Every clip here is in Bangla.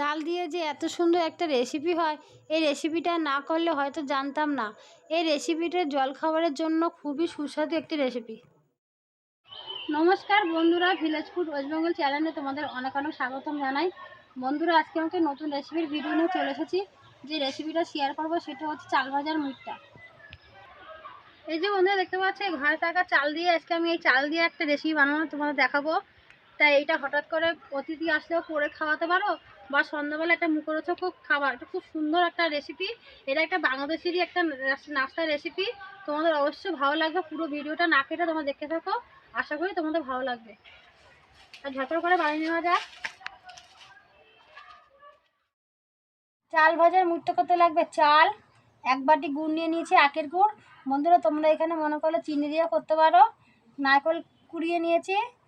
চাল দিয়ে যে এত সুন্দর একটা রেসিপি হয়, এই রেসিপিটা না করলে হয়তো জানতাম না। এই রেসিপিটা জলখাবারের জন্য খুবই সুস্বাদু একটি রেসিপি নমস্কার বন্ধুরা ভিলেজ ফুড ওয়েস্ট বেঙ্গল চ্যানেলে তোমাদের অনেক অনেক স্বাগতম জানাই। বন্ধুরা, আজকে আমাকে নতুন রেসিপির ভিডিও নিয়ে চলে এসেছি। যে রেসিপিটা শেয়ার করব সেটা হচ্ছে চাল ভাজার মুখটা এই যে বন্ধুরা, দেখতে পাচ্ছি ঘরে থাকা চাল দিয়ে আজকে আমি এই চাল দিয়ে একটা রেসিপি বানানো তোমাদের দেখাবো। তাই এইটা হঠাৎ করে অতিথি আসলেও করে খাওয়াতে পারো। বা সন্ধ্যাবেলা একটা মুখরোচক খাবার, এটা খুব সুন্দর একটা রেসিপি এটা একটা বাংলাদেশেরই একটা নাস- নাস্তার রেসিপি তোমাদের অবশ্যই ভালো লাগবে, পুরো ভিডিওটা না কেটে তোমরা দেখতে থাকো, আশা করি তোমাদের ভালো লাগবে। আর ঝটর করে বানিয়ে নেওয়া যাক। চাল ভাজার মুঠটা করতে লাগবে, চাল, এক বাটি গুড় নিয়ে নিয়েছি, আখের গুড়। বন্ধুরা, তোমরা এখানে মনে করলে চিনি দিয়ে করতে পারো, নারকেল কুড়িয়ে নিয়েছি।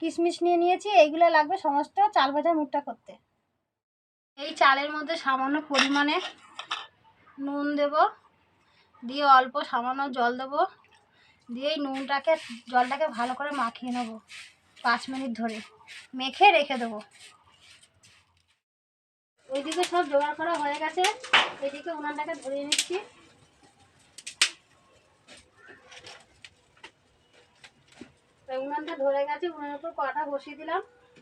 কিশমিশ নিয়ে নিয়েছি, এইগুলো লাগবে সমস্ত চাল ভাজা মুখটা করতে। এই চালের মধ্যে সামান্য পরিমাণে নুন দেব, দিয়ে অল্প সামান্য জল দেবো, দিয়ে এই নুনটাকে, জলটাকে ভালো করে মাখিয়ে নেব পাঁচ মিনিট ধরে। মেখে রেখে দেবো। ওইদিকে সব জোগাড় করা হয়ে গেছে এদিকে উনানটাকে ধরিয়ে নিচ্ছি। তাই উনানটা ধরে গেছে, উনানের উপর কড়াটা বসিয়ে দিলাম।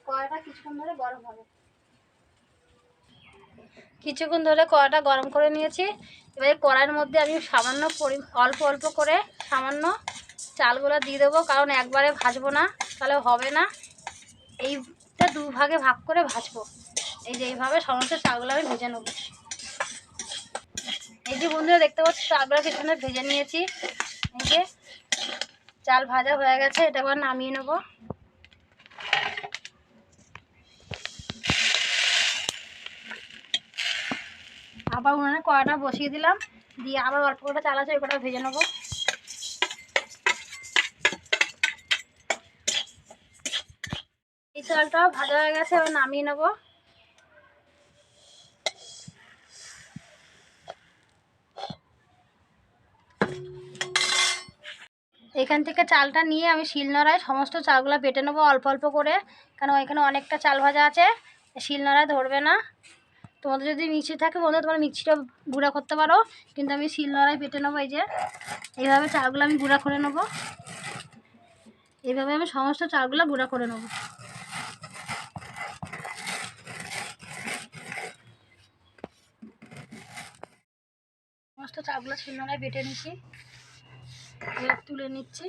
কড়াটা কিছুক্ষণ ধরে গরম হবে। কিছুক্ষণ ধরে কড়াটা গরম করে নিয়েছি। এবারে কড়াইয়ের মধ্যে আমি সামান্য অল্প অল্প করে সামান্য চালগুলো দিয়ে দেবো, কারণ একবারে ভাজবো না, তাহলে হবে না। এইটা দু ভাগে ভাগ করে ভাজবো। এই যে এইভাবে সমস্ত চালগুলো আমি ভেজে নেব। এই যে বন্ধুরা, দেখতে পাচ্ছি, চালগুলো কিছুক্ষণ ভেজে নিয়েছি। এই যে চাল ভাজা হয়ে গেছে, এটা আবার নামিয়ে নেব। আবার উনানে কড়াটা বসিয়ে দিলাম, দিয়ে আবার অল্প করে চাল আছে, ওই কটা ভেজে নেব। এই চালটা ভাজা হয়ে গেছে, এবার নামিয়ে নেব। এখান থেকে চালটা নিয়ে আমি শিলনোড়ায় সমস্ত চালগুলো বেটে নেব অল্প অল্প করে। কারণ এখানে অনেকটা চাল ভাজা আছে, শিলনোড়ায় ধরবে না। তোমাদের যদি মিক্সি থাকে বন্ধু, তোমার মিক্সিটা গুঁড়া করতে পারো। কিন্তু আমি শিলনোড়ায় বেটে নেব এই যে। এইভাবে চালগুলো আমি গুঁড়া করে নেব। এইভাবে আমি সমস্ত চালগুলো গুঁড়া করে নেব। সমস্ত চালগুলো শিলনোড়ায় বেটে এবার তুলে নিচ্ছি।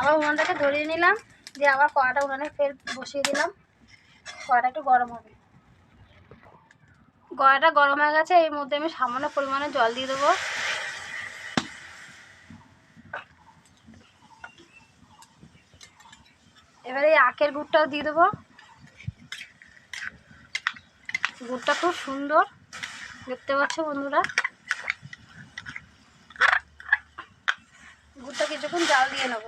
আবার উনানটাকে ধরিয়ে নিলাম, দিয়ে আবার কড়াটা উনানে ফের বসিয়ে দিলাম। কড়াটা একটু গরম হবে। কড়াটা গরম হয়ে গেছে, এর মধ্যে আমি সামান্য পরিমাণে জল দিয়ে দেবো। এবারে এই আখের গুড়টাও দিয়ে দেবো। গুড়টা খুব সুন্দর। দেখতে পাচ্ছ বন্ধুরা? গুড়টা কিছুক্ষণ জাল দিয়ে নেব।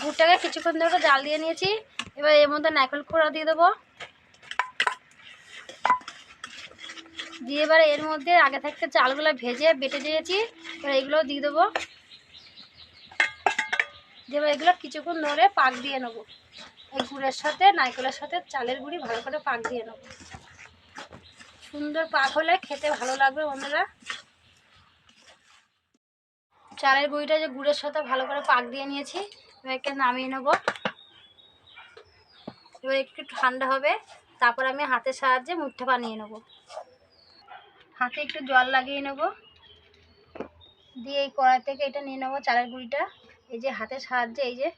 গুড়টাকে কিছুক্ষণ ধরে জাল দিয়ে নিয়েছি। এবার এর মধ্যে নারকেল কোড়া দিয়ে দেবো। দিয়ে এবার এর মধ্যে আগে থাকতে চালগুলো ভেজে বেটে দিয়েছি। এবার এগুলো দিয়ে দেবো। দিয়ে এবার এগুলো কিছুক্ষণ ধরে পাক দিয়ে নেব। গুড়ের সাথে, নারকেলের সাথে চালের গুঁড়ি ভালো করে পাক দিয়ে নেব সুন্দর পাক হলে খেতে ভালো লাগবে বন্ধুরা। চালের গুঁড়িটা যে গুড়ের সাথে ভালো করে পাক দিয়ে নিয়েছি, এবার একে নামিয়ে নেব। এবার একটু ঠান্ডা হবে, তারপর আমি হাতের সাহায্যে মুঠটা বানিয়ে নেব। হাতে একটু জল লাগিয়ে নেব। দিয়ে এই কড়াই থেকে এটা নিয়ে নেব চালের গুঁড়িটা। এই যে হাতের সাহায্যে এই যে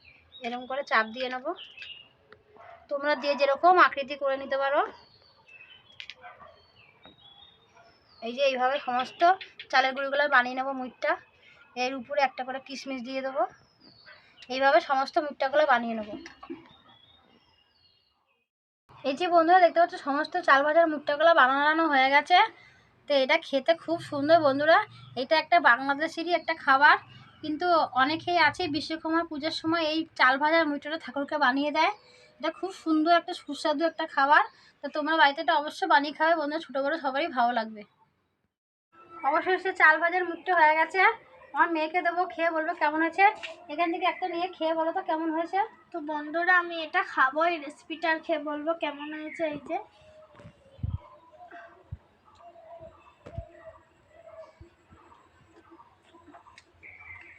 এরকম করে চাপ দিয়ে নেব। তোমরা দিয়ে যেরকম আকৃতি করে নিতে পারো। এই যে এইভাবে সমস্ত চালের গুঁড়িগুলো বানিয়ে নেব মুঠটা এর উপরে একটা করে কিশমিশ দিয়ে দেবো। এইভাবে সমস্ত মুঠটাগুলো বানিয়ে নেব। এই যে বন্ধুরা, দেখতে পাচ্ছ, সমস্ত চাল ভাজার মুঠটাগুলো বানানো হয়ে গেছে। তো এটা খেতে খুব সুন্দর বন্ধুরা। এটা একটা বাংলাদেশেরই একটা খাবার। কিন্তু অনেকেই আছে বিশ্বকর্মা পুজোর সময় এই চাল ভাজার মুঠোটা ঠাকুরকে বানিয়ে দেয়। এটা খুব সুন্দর একটা সুস্বাদু একটা খাবার। তো তোমরা বাড়িতে এটা অবশ্যই বানিয়ে খাবে, বন্ধুরা, ছোটো বড়ো সবারই ভালো লাগবে। অবশেষে চাল ভাজার মুখটা হয়ে গেছে। আমার মেয়েকে দেবো, খেয়ে বলব কেমন হয়েছে। এখান থেকে একটা নিয়ে খেয়ে বলো তো কেমন হয়েছে। তো বন্ধুরা, আমি এটা খাব, এই রেসিপিটা খেয়ে বলব কেমন হয়েছে, এই যে।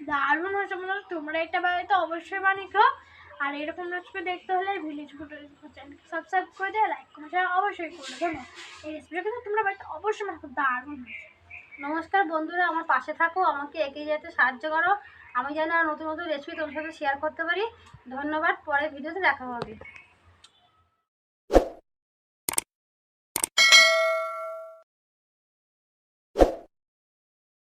দারুণ মনে হয় তোমরা এটা বাড়িতে অবশ্যই বানিয়েছো আর এরকম রেসিপি দেখতে হলে ভিলেজ ফুটো চ্যানেলকে সাবস্ক্রাইব করে দিয়ে লাইক কমেন্ট অবশ্যই করে দেবো এই রেসিপিটা কিন্তু তোমরা বাড়িতে অবশ্যই বানাবো দারুণ নমস্কার বন্ধুরা, আমার পাশে থাকো, আমাকে এগিয়ে যেতে সাহায্য করো। আমি যেন নতুন নতুন রেসিপি তোমার সাথে শেয়ার করতে পারি। ধন্যবাদ, পরে ভিডিওতে দেখা হবে।